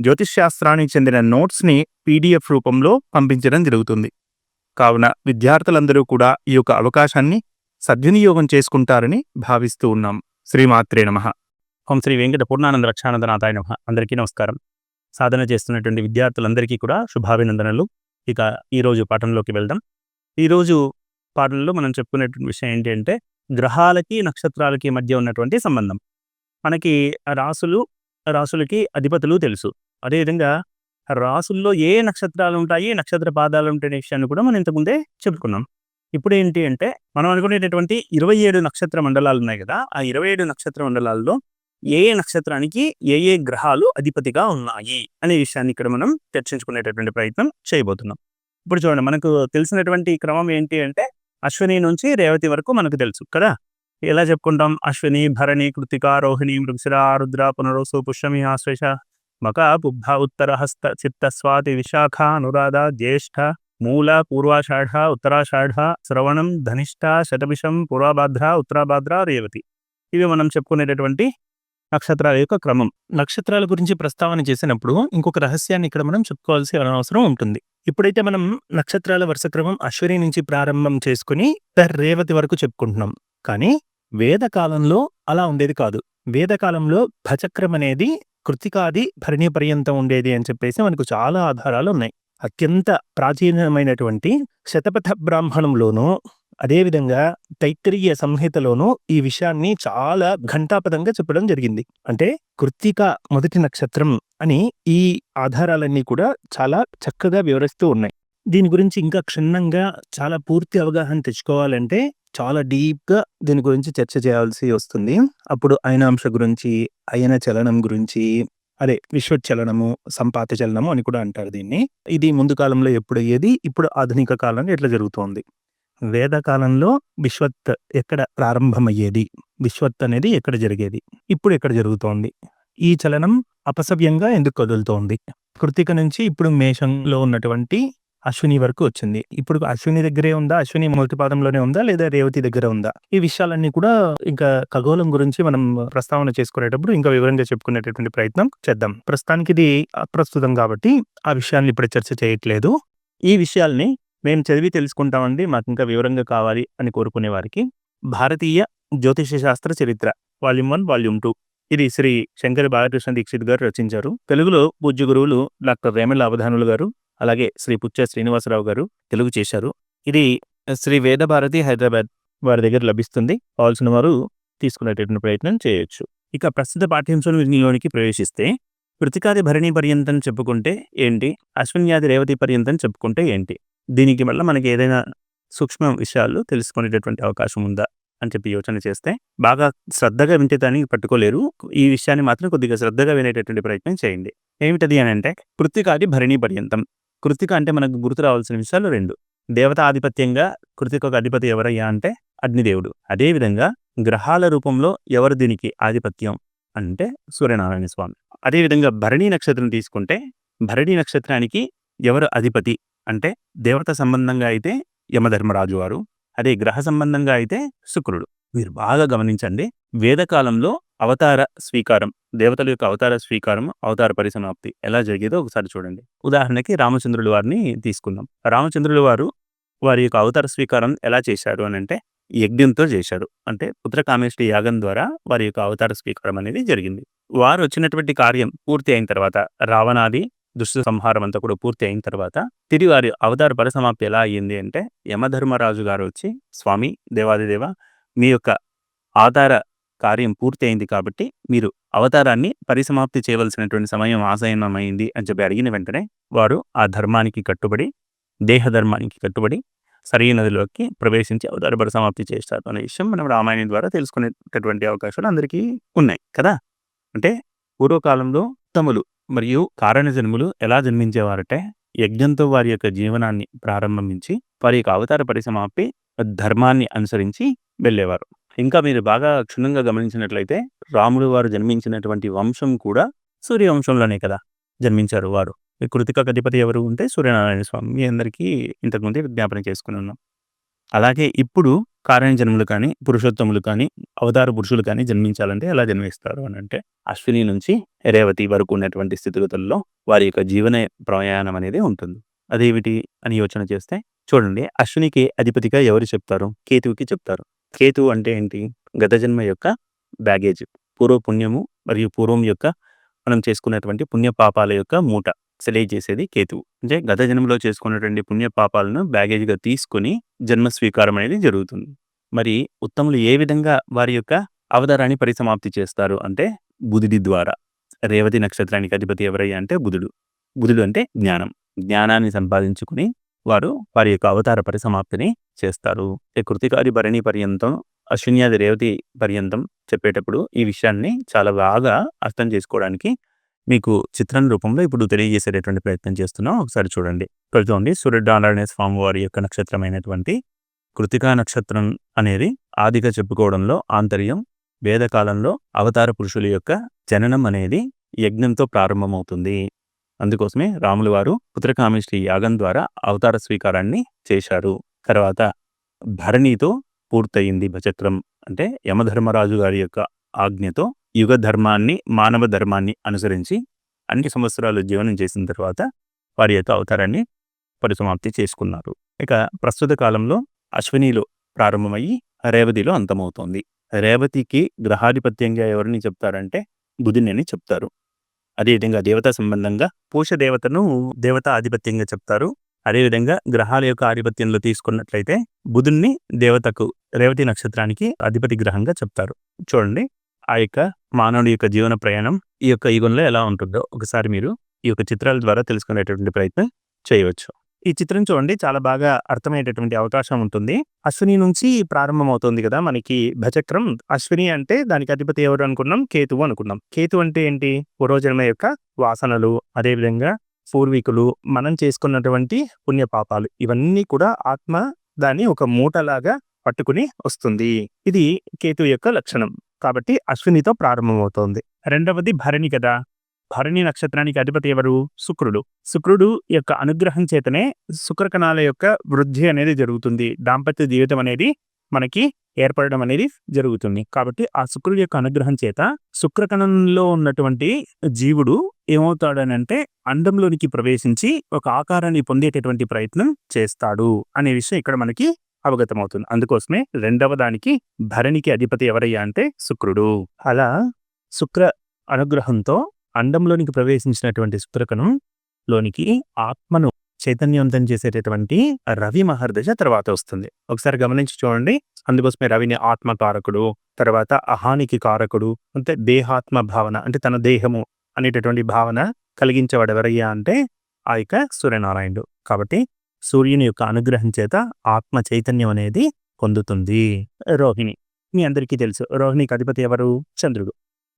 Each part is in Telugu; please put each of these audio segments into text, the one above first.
జ్యోతిష్ శాస్త్రానికి చెందిన నోట్స్ని పీడిఎఫ్ రూపంలో పంపించడం జరుగుతుంది. కావున విద్యార్థులందరూ కూడా ఈ యొక్క అవకాశాన్ని సద్వినియోగం చేసుకుంటారని భావిస్తూ ఉన్నాం. శ్రీమాత్రే నమ. ఓం శ్రీ వెంకట పూర్ణానంద రక్షానందనాథాయ నమ. అందరికీ నమస్కారం. సాధన చేస్తున్నటువంటి విద్యార్థులందరికీ కూడా శుభాభినందనలు. ఇక ఈరోజు పాఠంలోకి వెళ్దాం. ఈరోజు పాఠంలో మనం చెప్పుకునేటువంటి విషయం ఏంటంటే గ్రహాలకి నక్షత్రాలకి మధ్య ఉన్నటువంటి సంబంధం. మనకి రాసులు రాసులకి అధిపతులు తెలుసు. అదేవిధంగా రాసుల్లో ఏ నక్షత్రాలు ఉంటాయి నక్షత్ర పాదాలు ఉంటాయి విషయాన్ని కూడా మనం ఇంతకుముందే చెప్పుకున్నాం. ఇప్పుడు ఏంటి అంటే మనం అనుకునేటటువంటి ఇరవై ఏడు నక్షత్ర మండలాలు ఉన్నాయి కదా ఆ ఇరవై ఏడు నక్షత్ర మండలాల్లో ఏ ఏ నక్షత్రానికి ఏ ఏ గ్రహాలు అధిపతిగా ఉన్నాయి అనే విషయాన్ని ఇక్కడ మనం చర్చించుకునేటటువంటి ప్రయత్నం చేయబోతున్నాం. ఇప్పుడు చూడండి మనకు తెలిసినటువంటి క్రమం ఏంటి అంటే అశ్విని నుంచి రేవతి వరకు మనకు తెలుసు కదా. ఎలా చెప్పుకుంటాం? అశ్విని భరణి కృతిక రోహిణి మృగశిర రుద్ర పునరోసు పుష్యమి ఆశ్వేష మక బుద్ధ ఉత్తర హస్త విశాఖ అనురాధ జ్యేష్ఠ మూల పూర్వాషాఢ ఉత్తరాషాఢ శ్రవణం ధనిష్ట శతభిషం పూర్వభాద్ర ఉత్తరాభాద్ర రేవతి ఇవి మనం చెప్పుకునేటటువంటి నక్షత్రాల యొక్క క్రమం. నక్షత్రాల గురించి ప్రస్తావన చేసినప్పుడు ఇంకొక రహస్యాన్ని ఇక్కడ మనం చెప్పుకోవాల్సిన అవసరం ఉంటుంది. ఇప్పుడైతే మనం నక్షత్రాల వరుస క్రమం అశ్విని నుంచి ప్రారంభం చేసుకుని రేవతి వరకు చెప్పుకుంటున్నాం. కానీ వేదకాలంలో అలా ఉండేది కాదు. వేదకాలంలో భచక్రం అనేది కృతికాది భరణి పర్యంతం ఉండేది అని చెప్పేసి మనకు చాలా ఆధారాలు ఉన్నాయి. అత్యంత ప్రాచీనమైనటువంటి శతపథ బ్రాహ్మణంలోనూ అదేవిధంగా తైత్తరీయ సంహితలోనూ ఈ విషయాన్ని చాలా ఘంటాపదంగా చెప్పడం జరిగింది. అంటే కృత్తిక మొదటి నక్షత్రం అని ఈ ఆధారాలన్నీ కూడా చాలా చక్కగా వివరిస్తూ ఉన్నాయి. దీని గురించి ఇంకా క్షుణ్ణంగా చాలా పూర్తి అవగాహన తెచ్చుకోవాలంటే చాలా డీప్గా దీని గురించి చర్చ చేయాల్సి వస్తుంది. అప్పుడు అయనాంశ గురించి అయన చలనం గురించి అదే విశ్వచలనము సంపాత చలనము అని కూడా అంటారు దీన్ని. ఇది ముందు కాలంలో ఎప్పుడు అయ్యేది ఇప్పుడు ఆధునిక కాలంలో ఎట్లా జరుగుతోంది? వేదకాలంలో విశ్వత్ ఎక్కడ ప్రారంభమయ్యేది? విశ్వత్ అనేది ఎక్కడ జరిగేది? ఇప్పుడు ఎక్కడ జరుగుతోంది? ఈ చలనం అపసవ్యంగా ఎందుకు కదులుతోంది? కృతిక నుంచి ఇప్పుడు మేషంలో ఉన్నటువంటి అశ్విని వరకు వచ్చింది. ఇప్పుడు అశ్విని దగ్గరే ఉందా? అశ్విని మొదటి పాదంలోనే ఉందా? లేదా రేవతి దగ్గర ఉందా? ఈ విషయాలన్నీ కూడా ఇంకా ఖగోళం గురించి మనం ప్రస్తావన చేసుకునేటప్పుడు ఇంకా వివరంగా చెప్పుకునేటటువంటి ప్రయత్నం చేద్దాం. ప్రస్తుతానికి ఇది అప్రస్తుతం కాబట్టి ఆ విషయాన్ని ఇప్పుడు చర్చ చేయట్లేదు. ఈ విషయాల్ని మేము చదివి తెలుసుకుంటామండి. మాకు ఇంకా వివరంగా కావాలి అని కోరుకునే వారికి. భారతీయ జ్యోతిష శాస్త్ర చరిత్ర వాల్యూమ్ వన్ వాల్యూమ్ టూ. ఇది శ్రీ శంకర బాలకృష్ణ దీక్షిత్ గారు రచించారు. తెలుగులో పూజ్య గురువులు డాక్టర్ రేమల అవధానులు గారు అలాగే శ్రీ పుచ్చ శ్రీనివాసరావు గారు తెలుగు చేశారు. ఇది శ్రీ వేదభారతి హైదరాబాద్ వారి దగ్గర లభిస్తుంది. కావాల్సిన వారు తీసుకునేటటువంటి ప్రయత్నం చేయొచ్చు. ఇక ప్రస్తుత పాఠ్యాంశం వినియోగానికి ప్రవేశిస్తే కృతికాది భరణి పర్యంతం చెప్పుకుంటే ఏంటి? అశ్విన్యాది రేవతి పర్యంతం చెప్పుకుంటే ఏంటి? దీనికి వల్ల మనకి ఏదైనా సూక్ష్మ విషయాలు తెలుసుకునేటటువంటి అవకాశం ఉందా? అని చెప్పి యోచన చేస్తే బాగా శ్రద్ధగా వింటే దానికి పట్టుకోలేరు. ఈ విషయాన్ని మాత్రం కొద్దిగా శ్రద్ధగా వినేటటువంటి ప్రయత్నం చేయండి. ఏమిటది అని అంటే కృతికాది భరణి పర్యంతం. కృతిక అంటే మనకు గుర్తు రావాల్సిన విషయాలు రెండు. దేవత ఆధిపత్యంగా కృతిక అధిపతి ఎవరయ్యా అంటే అగ్నిదేవుడు. అదేవిధంగా గ్రహాల రూపంలో ఎవరు దీనికి ఆధిపత్యం అంటే సూర్యనారాయణ స్వామి. అదేవిధంగా భరణి నక్షత్రం తీసుకుంటే భరణి నక్షత్రానికి ఎవరు అధిపతి అంటే దేవత సంబంధంగా అయితే యమధర్మరాజు వారు. అదే గ్రహ సంబంధంగా అయితే శుక్రుడు. మీరు బాగా గమనించండి. వేదకాలంలో అవతార స్వీకారం దేవతల యొక్క అవతార స్వీకారం అవతార పరిసమాప్తి ఎలా జరిగేదో ఒకసారి చూడండి. ఉదాహరణకి రామచంద్రుల వారిని తీసుకుందాం. రామచంద్రుల వారు వారి యొక్క అవతార స్వీకారం ఎలా చేశారు అని అంటే యజ్ఞంతో చేశారు. అంటే పుత్రకామేష్టి యాగం ద్వారా వారి యొక్క అవతార స్వీకారం అనేది జరిగింది. వారు వచ్చినటువంటి కార్యం పూర్తి అయిన తర్వాత రావణాది దుష్ట సంహారం అంతా కూడా పూర్తి అయిన తర్వాత తిరిగి వారి అవతార పరిసమాప్తి ఎలా అయ్యింది అంటే యమధర్మరాజు గారు వచ్చి స్వామి దేవాదిదేవ మీ యొక్క ఆధార కార్యం పూర్తయింది కాబట్టి మీరు అవతారాన్ని పరిసమాప్తి చేయవలసినటువంటి సమయం ఆశయనమైంది అని చెప్పి అడిగిన వెంటనే వారు ఆ ధర్మానికి కట్టుబడి దేహధర్మానికి కట్టుబడి సరైన నదిలోకి ప్రవేశించి అవతార పరిసమాప్తి చేస్తారు అనే విషయం మనం రామాయణం ద్వారా తెలుసుకునేటటువంటి అవకాశాలు అందరికీ ఉన్నాయి కదా? అంటే పూర్వకాలంలో తములు మరియు కారణ జన్ములు ఎలా జన్మించేవారంటే? యజ్ఞంతో వారి యొక్క జీవనాన్ని ప్రారంభించి వారి యొక్క అవతార పరిసమాపి ధర్మాన్ని అనుసరించి వెళ్ళేవారు. ఇంకా మీరు బాగా క్షుణ్ణంగా గమనించినట్లయితే రాముడు వారు జన్మించినటువంటి వంశం కూడా సూర్యవంశంలోనే కదా జన్మించారు వారు. కృతిక అధిపతి ఎవరు ఉంటే సూర్యనారాయణ స్వామి. మీ అందరికీ ఇంతకుముందే విజ్ఞాపన చేసుకుని ఉన్నాం అలాగే ఇప్పుడు కారణ జన్మలు కానీ పురుషోత్తములు కానీ అవతార పురుషులు కానీ జన్మించాలంటే ఎలా జన్మిస్తారు అని అంటే అశ్విని నుంచి రేవతి వరకు ఉన్నటువంటి స్థితిగతుల్లో వారి యొక్క జీవన ప్రయాణం అనేది ఉంటుంది. అదేమిటి అని యోచన చేస్తే చూడండి అశ్వినికి అధిపతిగా ఎవరు చెప్తారు? కేతువుకి చెప్తారు. కేతు అంటే ఏంటి? గత జన్మ యొక్క బ్యాగేజ్ పూర్వ పుణ్యము మరియు పూర్వం యొక్క మనం చేసుకున్నటువంటి పుణ్య పాపాల యొక్క మూట తెలియజేసేది చేసేది కేతువు. అంటే గత జన్మలో చేసుకున్నటువంటి పుణ్య పాపాలను బ్యాగేజ్గా తీసుకొని జన్మ స్వీకారం అనేది జరుగుతుంది. మరి ఉత్తములు ఏ విధంగా వారి యొక్క అవతారాన్ని పరిసమాప్తి చేస్తారు అంటే బుధుడి ద్వారా. రేవతి నక్షత్రానికి అధిపతి ఎవరయ్యా అంటే బుధుడు. బుధుడు అంటే జ్ఞానం. జ్ఞానాన్ని సంపాదించుకుని వారు వారి యొక్క అవతార పరిసమాప్తిని చేస్తారు. ఈ కృతికారి భరణి పర్యంతం అశ్విన్యాది రేవతి పర్యంతం చెప్పేటప్పుడు ఈ విషయాన్ని చాలా బాగా అర్థం చేసుకోవడానికి మీకు చిత్రం రూపంలో ఇప్పుడు తెలియజేసేటటువంటి ప్రయత్నం చేస్తున్నాం. ఒకసారి చూడండి. ప్రస్తుతం చూడండి స్వామి వారి యొక్క నక్షత్రమైనటువంటి కృతికా నక్షత్రం అనేది ఆదిగా చెప్పుకోవడంలో ఆంతర్యం వేదకాలంలో అవతార పురుషుల యొక్క జననం అనేది యజ్ఞంతో ప్రారంభమవుతుంది. అందుకోసమే రాములు వారు పుత్రకామేష్టి యాగం ద్వారా అవతార స్వీకారాన్ని చేశారు. తర్వాత భరణితో పూర్తయింది భచక్రం అంటే యమధర్మరాజు గారి యొక్క ఆజ్ఞతో యుగ ధర్మాన్ని మానవ ధర్మాన్ని అనుసరించి అన్ని సంవత్సరాలు జీవనం చేసిన తర్వాత వారి యొక్క అవతారాన్ని పరిసమాప్తి చేసుకున్నారు. ఇక ప్రస్తుత కాలంలో అశ్వినిలో ప్రారంభమయ్యి రేవతిలో అంతమవుతోంది. రేవతికి గ్రహాధిపత్యంగా ఎవరిని చెప్తారంటే బుధుని అని చెప్తారు. అదేవిధంగా దేవతా సంబంధంగా పూష దేవతను దేవతా ఆధిపత్యంగా చెప్తారు. అదేవిధంగా గ్రహాల యొక్క ఆధిపత్యంలో తీసుకున్నట్లయితే బుధుణ్ణి దేవతకు రేవతి నక్షత్రానికి అధిపతి గ్రహంగా చెప్తారు. చూడండి ఆ యొక్క మానవుడి యొక్క జీవన ప్రయాణం ఈ యొక్క యుగంలో ఎలా ఉంటుందో ఒకసారి మీరు ఈ యొక్క చిత్రాల ద్వారా తెలుసుకునేటటువంటి ప్రయత్నం చేయవచ్చు. ఈ చిత్రం చూడండి చాలా బాగా అర్థమయ్యేటటువంటి అవకాశం ఉంటుంది. అశ్విని నుంచి ప్రారంభమవుతుంది కదా మనకి భచక్రం అశ్విని అంటే దానికి అధిపతి ఎవరు అనుకున్నాం? కేతువు అనుకున్నాం. కేతు అంటే ఏంటి? పూర్వజన్మ యొక్క వాసనలు అదేవిధంగా పూర్వీకులు మనం చేసుకున్నటువంటి పుణ్యపాపాలు. ఇవన్నీ కూడా ఆత్మ దాన్ని ఒక మూటలాగా పట్టుకుని వస్తుంది. ఇది కేతు యొక్క లక్షణం. కాబట్టి అశ్వినితో ప్రారంభమవుతోంది. రెండవది భరణి కదా. భరణి నక్షత్రానికి అధిపతి ఎవరు? శుక్రుడు. శుక్రుడు యొక్క అనుగ్రహం చేతనే శుక్రకణాల యొక్క వృద్ధి అనేది జరుగుతుంది. దాంపత్య జీవితం అనేది మనకి ఏర్పడడం అనేది జరుగుతుంది. కాబట్టి ఆ శుక్రుడి యొక్క అనుగ్రహం చేత శుక్రకణంలో ఉన్నటువంటి జీవుడు ఏమవుతాడనంటే అండంలోనికి ప్రవేశించి ఒక ఆకారాన్ని పొందేటటువంటి ప్రయత్నం చేస్తాడు అనే విషయం ఇక్కడ మనకి అవగతమవుతుంది. అందుకోసమే రెండవ దానికి భరణికి అధిపతి ఎవరయ్యా అంటే శుక్రుడు. అలా శుక్ర అనుగ్రహంతో అండంలోనికి ప్రవేశించినటువంటి శుక్రకణం లోనికి ఆత్మను చైతన్యవంతం చేసేటటువంటి రవి మహర్దశ తర్వాత వస్తుంది. ఒకసారి గమనించి చూడండి. అందుకోసమే రవిని ఆత్మకారకుడు తర్వాత అహానికి కారకుడు అంటే దేహాత్మ భావన అంటే తన దేహము అనేటటువంటి భావన కలిగించేవాడు ఎవరయ్యా అంటే ఆ యొక్క సూర్యనారాయణుడు. కాబట్టి సూర్యుని యొక్క అనుగ్రహం చేత ఆత్మ చైతన్యం అనేది పొందుతుంది రోహిణి. మీ అందరికీ తెలుసు రోహిణికి అధిపతి ఎవరు? చంద్రుడు.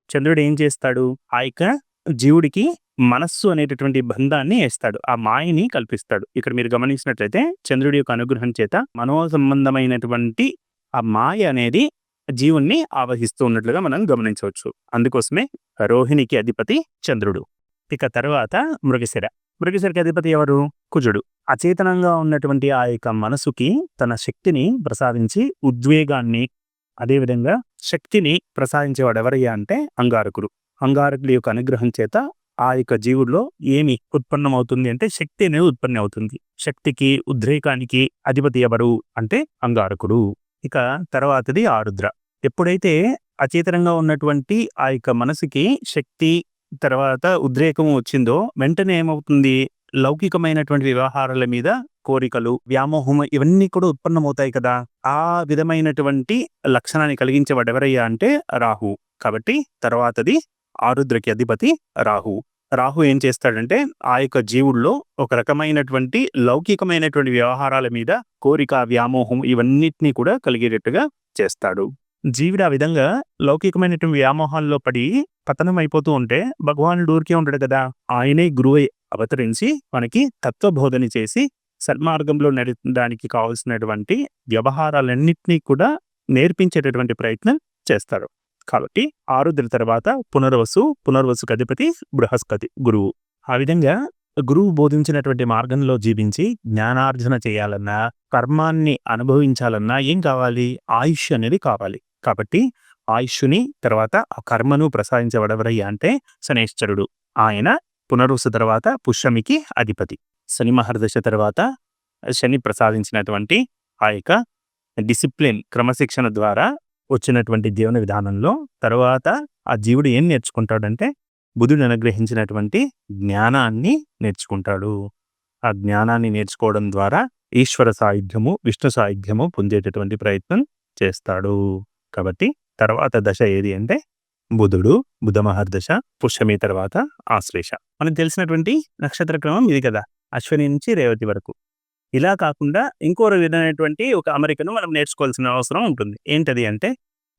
చంద్రుడు ఏం చేస్తాడు? ఆ యొక్క జీవుడికి మనస్సు అనేటటువంటి బంధాన్ని వేస్తాడు ఆ మాయని కల్పిస్తాడు. ఇక్కడ మీరు గమనించినట్లయితే చంద్రుడి యొక్క అనుగ్రహం చేత మనో సంబంధమైనటువంటి ఆ మాయ అనేది జీవుణ్ణి ఆవహిస్తూ ఉన్నట్లుగా మనం గమనించవచ్చు. అందుకోసమే రోహిణికి అధిపతి చంద్రుడు. ఇక తర్వాత మృగశిర. మృగశిరకి అధిపతి ఎవరు? కుజుడు. అచేతనంగా ఉన్నటువంటి ఆ యొక్క మనసుకి తన శక్తిని ప్రసాదించి ఉద్వేగాన్ని అదేవిధంగా శక్తిని ప్రసాదించేవాడు ఎవరయ్యా అంటే అంగారకుడు. అంగారకుడి యొక్క అనుగ్రహం చేత ఆ యొక్క జీవుల్లో ఏమి ఉత్పన్నమవుతుంది అంటే శక్తి అనేది ఉత్పన్నం అవుతుంది. శక్తికి ఉద్రేకానికి అధిపతి ఎవరు అంటే అంగారకుడు. ఇక తర్వాతది ఆరుద్ర. ఎప్పుడైతే అచేతనంగా ఉన్నటువంటి ఆ యొక్క మనసుకి శక్తి తర్వాత ఉద్రేకం వచ్చిందో వెంటనే ఏమవుతుంది? లౌకికమైనటువంటి వ్యవహారాల మీద కోరికలు వ్యామోహం ఇవన్నీ కూడా ఉత్పన్నమవుతాయి కదా. ఆ విధమైనటువంటి లక్షణాన్ని కలిగించేవాడు ఎవరయ్యా అంటే రాహు. కాబట్టి తర్వాతది ఆరుద్రకి అధిపతి రాహు. రాహు ఏం చేస్తాడంటే ఆ యొక్క జీవుల్లో ఒక రకమైనటువంటి లౌకికమైనటువంటి వ్యవహారాల మీద కోరిక వ్యామోహం ఇవన్నిటినీ కూడా కలిగేటట్టుగా చేస్తాడు. జీవుడు ఆ విధంగా లౌకికమైనటువంటి వ్యామోహాల్లో పడి పతనం అయిపోతూ ఉంటే భగవానుడు ఊరికే ఉంటాడు కదా. ఆయనే గురువు అవతరించి మనకి తత్వబోధన చేసి సన్మార్గంలో నడడానికి కావాల్సినటువంటి వ్యవహారాలన్నింటినీ కూడా నేర్పించేటటువంటి ప్రయత్నం చేస్తారు కాబట్టి ఆరుద్ర తర్వాత పునర్వసు పునర్వసుకు అధిపతి బృహస్పతి గురువు. ఆ విధంగా గురువు బోధించినటువంటి మార్గంలో జీవించి జ్ఞానార్జన చేయాలన్నా కర్మాన్ని అనుభవించాలన్నా ఏం కావాలి? ఆయుష్ అనేది కావాలి. కాబట్టి ఆయుష్ని తర్వాత ఆ కర్మను ప్రసాదించబడవరయ్యా అంటే శనేశ్వరుడు. ఆయన పునరుసు తర్వాత పుష్యమికి అధిపతి. శని మహర్దశ తర్వాత శని ప్రసాదించినటువంటి ఆ యొక్క డిసిప్లిన్ క్రమశిక్షణ ద్వారా వచ్చినటువంటి జీవన విధానంలో తర్వాత ఆ జీవుడు ఏం నేర్చుకుంటాడంటే బుధుడు అనుగ్రహించినటువంటి జ్ఞానాన్ని నేర్చుకుంటాడు. ఆ జ్ఞానాన్ని నేర్చుకోవడం ద్వారా ఈశ్వర సాయుధ్యము విష్ణు సాయుధ్యము పొందేటటువంటి ప్రయత్నం చేస్తాడు. కాబట్టి తర్వాత దశ ఏది అంటే బుధుడు బుధ మహర్దశ పుష్యమి తర్వాత ఆశ్లేష. మనకు తెలిసినటువంటి నక్షత్ర క్రమం ఇది కదా అశ్విని నుంచి రేవతి వరకు. ఇలా కాకుండా ఇంకో విధమైనటువంటి ఒక అమెరికను మనం నేర్చుకోవాల్సిన అవసరం ఉంటుంది. ఏంటది అంటే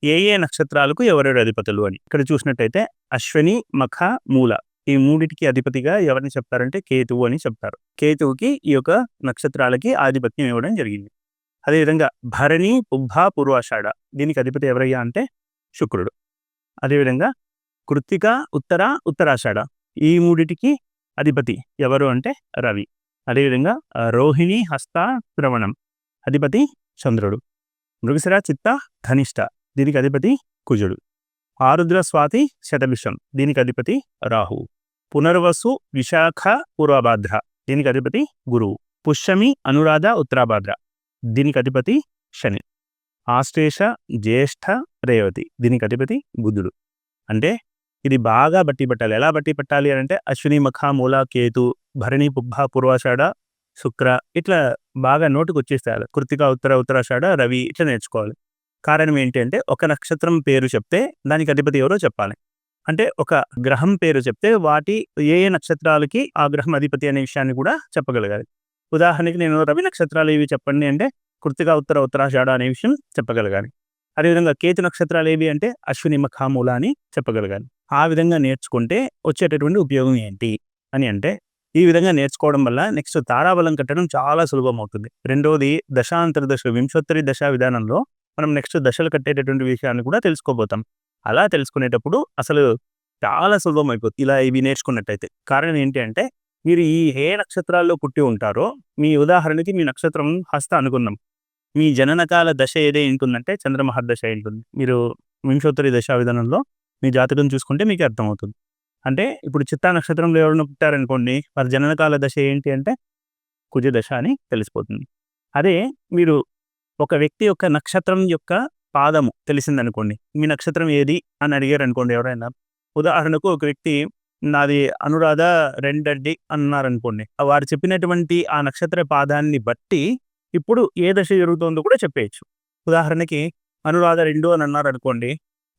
ఏ ఏ నక్షత్రాలకు ఎవరెవరు అధిపతులు అని. ఇక్కడ చూసినట్టయితే అశ్విని మఖ మూల ఈ మూడిటికి అధిపతిగా ఎవరిని చెప్తారంటే కేతువు అని చెప్తారు. కేతువుకి ఈ యొక్క నక్షత్రాలకి ఆధిపత్యం ఇవ్వడం జరిగింది. అదేవిధంగా భరణి పుబ్బ పూర్వాషాఢ దీనికి అధిపతి ఎవరయ్యా అంటే శుక్రుడు. అదేవిధంగా కృత్తిక ఉత్తర ఉత్తరాషాఢ ఈ మూడిటికి అధిపతి ఎవరు అంటే రవి. అదేవిధంగా రోహిణి హస్త శ్రవణం అధిపతి చంద్రుడు మృగశిర చిత్త ధనిష్ట దీనికి అధిపతి కుజుడు ఆరుద్ర స్వాతి శతభిషం దీనికి అధిపతి రాహు పునర్వసు విశాఖ పూర్వభాద్ర దీనికి అధిపతి గురువు పుష్యమి అనురాధ ఉత్తరాభాద్ర దీనికి అధిపతి శని ఆశ్లేష జ్యేష్ఠ రేవతి దీనికి అధిపతి బుధుడు అంటే ఇది బాగా బట్టి పట్టాలి. ఎలా బట్టి పట్టాలి అని అంటే అశ్విని మఖ మూల కేతు భరణి పుబ్బ పూర్వాషాఢ శుక్ర ఇట్లా బాగా నోటుకు వచ్చేస్తారు కృతిక ఉత్తర ఉత్తరాషాఢ రవి ఇట్లా నేర్చుకోవాలి. కారణం ఏంటి అంటే ఒక నక్షత్రం పేరు చెప్తే దానికి అధిపతి ఎవరో చెప్పాలి. అంటే ఒక గ్రహం పేరు చెప్తే వాటి ఏ ఏ నక్షత్రాలకి ఆ గ్రహం అధిపతి అనే విషయాన్ని కూడా చెప్పగలగాలి. ఉదాహరణకి నేను రవి నక్షత్రాలు ఇవి చెప్పండి అంటే కృతిక ఉత్తర ఉత్తరాషాఢ అనే విషయం చెప్పగలగాలి. అదేవిధంగా కేతు నక్షత్రాలు ఏవి అంటే అశ్విని మఖామూల అని చెప్పగలగాలి. ఆ విధంగా నేర్చుకుంటే వచ్చేటటువంటి ఉపయోగం ఏంటి అని అంటే ఈ విధంగా నేర్చుకోవడం వల్ల నెక్స్ట్ తారాబలం కట్టడం చాలా సులభం అవుతుంది. రెండోది దశాంతర దశ వింశోత్తరి దశ విధానంలో మనం నెక్స్ట్ దశలు కట్టేటటువంటి విషయాన్ని కూడా తెలుసుకోబోతాం. అలా తెలుసుకునేటప్పుడు అసలు చాలా సులభం అయిపోతుంది. ఇలా ఇవి నేర్చుకున్నట్టయితే. కారణం ఏంటి అంటే మీరు ఈ ఏ నక్షత్రాల్లో పుట్టి ఉంటారో మీ ఉదాహరణకి మీ నక్షత్రం హస్త అనుకుందాం. మీ జననకాల దశ ఏదే ఉంటుందంటే చంద్రమహర్దశ ఉంటుంది. మీరు వింశోత్తరి దశ విధానంలో మీ జాతకం చూసుకుంటే మీకు అర్థమవుతుంది. అంటే ఇప్పుడు చిత్తా నక్షత్రంలో ఎవరైనా పుట్టారనుకోండి వారి జననకాల దశ ఏంటి అంటే కుజ దశ అని తెలిసిపోతుంది. అదే మీరు ఒక వ్యక్తి యొక్క నక్షత్రం యొక్క పాదము తెలిసిందనుకోండి మీ నక్షత్రం ఏది అని అడిగారు అనుకోండి ఎవరైనా ఉదాహరణకు ఒక వ్యక్తి నాది అనురాధ రెండడ్డి అన్నారనుకోండి వారు చెప్పినటువంటి ఆ నక్షత్ర పాదాన్ని బట్టి ఇప్పుడు ఏ దశ జరుగుతుందో కూడా చెప్పేయచ్చు. ఉదాహరణకి అనురాధ రెండు అని అన్నారు అనుకోండి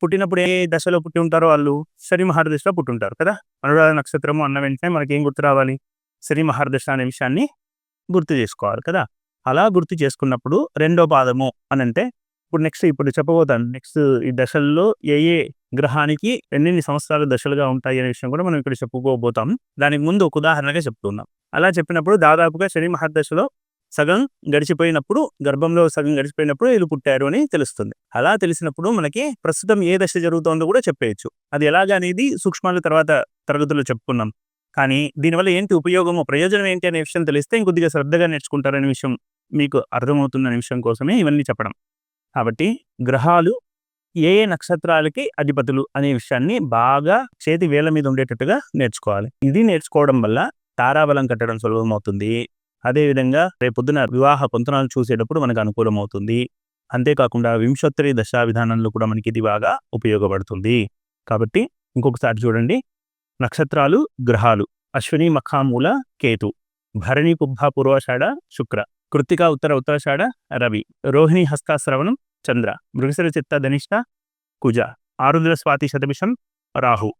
పుట్టినప్పుడు ఏ దశలో పుట్టి ఉంటారో వాళ్ళు శని మహారదశలో పుట్టి ఉంటారు కదా? అనురాధ నక్షత్రము అన్న వెంటనే మనకి ఏం గుర్తు రావాలి? శని మహారదశ అనే విషయాన్ని గుర్తు చేసుకోవాలి కదా? అలా గుర్తు చేసుకున్నప్పుడు రెండో పాదము అని అంటే ఇప్పుడు నెక్స్ట్ ఇప్పుడు చెప్పబోతాను. నెక్స్ట్ ఈ దశల్లో ఏ ఏ గ్రహానికి ఎన్నెన్ని సంవత్సరాలు దశలుగా ఉంటాయి అనే విషయం కూడా మనం ఇక్కడ చెప్పుకోబోతాం. దానికి ముందు ఒక ఉదాహరణగా చెప్తున్నాం. అలా చెప్పినప్పుడు దాదాపుగా శని మహర్దశలో సగం గడిచిపోయినప్పుడు గర్భంలో సగం గడిచిపోయినప్పుడు వీళ్ళు పుట్టారు అని తెలుస్తుంది. అలా తెలిసినప్పుడు మనకి ప్రస్తుతం ఏ దశ జరుగుతోందో కూడా చెప్పేయచ్చు. అది ఎలాగా అనేది సూక్ష్మాల తర్వాత తరగతుల్లో చెప్పుకున్నాం. కానీ దీనివల్ల ఏంటి ఉపయోగము ప్రయోజనం ఏంటి అనే విషయం తెలిస్తే ఇంకొద్దిగా శ్రద్ధగా నేర్చుకుంటారనే విషయం మీకు అర్థమవుతుందనే విషయం కోసమే ఇవన్నీ చెప్పడం. కాబట్టి గ్రహాలు ఏ ఏ నక్షత్రాలకి అధిపతులు అనే విషయాన్ని బాగా చేతి వేల మీద ఉండేటట్టుగా నేర్చుకోవాలి. ఇది నేర్చుకోవడం వల్ల తారాబలం కట్టడం సులభమవుతుంది. అదేవిధంగా రేపొద్దున వివాహ పొంతనాలు చూసేటప్పుడు మనకు అనుకూలమవుతుంది. అంతేకాకుండా వింశోత్తరి దశా విధానంలో కూడా మనకి ఇది బాగా ఉపయోగపడుతుంది. కాబట్టి ఇంకొకసారి చూడండి. నక్షత్రాలు గ్రహాలు. అశ్విని మఖామూల కేతు. భరణి పుబ్బ పూర్వాషాఢ శుక్ర. కృత్తిక ఉత్తర ఉత్తరాషాఢ రవి. రోహిణి హస్తాశ్రవణం చంద్ర. మృగశిర చిత్త ధనిష్ట కుజ. ఆరుద్ర స్వాతి శతభిషం రాహు.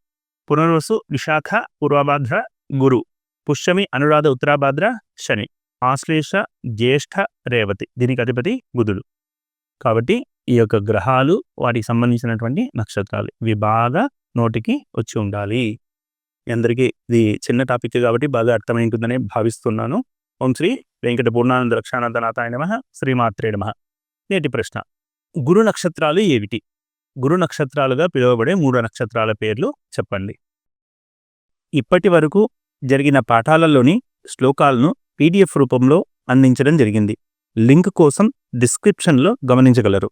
పునర్వసు విశాఖ పూర్వభాద్ర గురు. పుష్యమి అనురాధ ఉత్తరాభాద్ర శని. ఆశ్లేష జ్యేష్ఠ రేవతి. దీనికి అధిపతి బుధుడు. కాబట్టి ఈ యొక్క గ్రహాలు వాటికి సంబంధించినటువంటి నక్షత్రాలు ఇవి బాగా నోటికి వచ్చి ఉండాలి. అందరికీ ఇది చిన్న టాపిక్ కాబట్టి బాగా అర్థమైంటుందని భావిస్తున్నాను. ఓం శ్రీ వెంకట పూర్ణానంద రక్షానందనాథాయ నమ. శ్రీమాత్రే నమ. నేటి ప్రశ్న. గురు నక్షత్రాలు ఏమిటి? గురు నక్షత్రాలుగా పిలువబడే మూడు నక్షత్రాల పేర్లు చెప్పండి. ఇప్పటి వరకు జరిగిన పాఠాలలోని శ్లోకాలను పీడిఎఫ్ రూపంలో అందించడం జరిగింది. లింక్ కోసం డిస్క్రిప్షన్లో గమనించగలరు.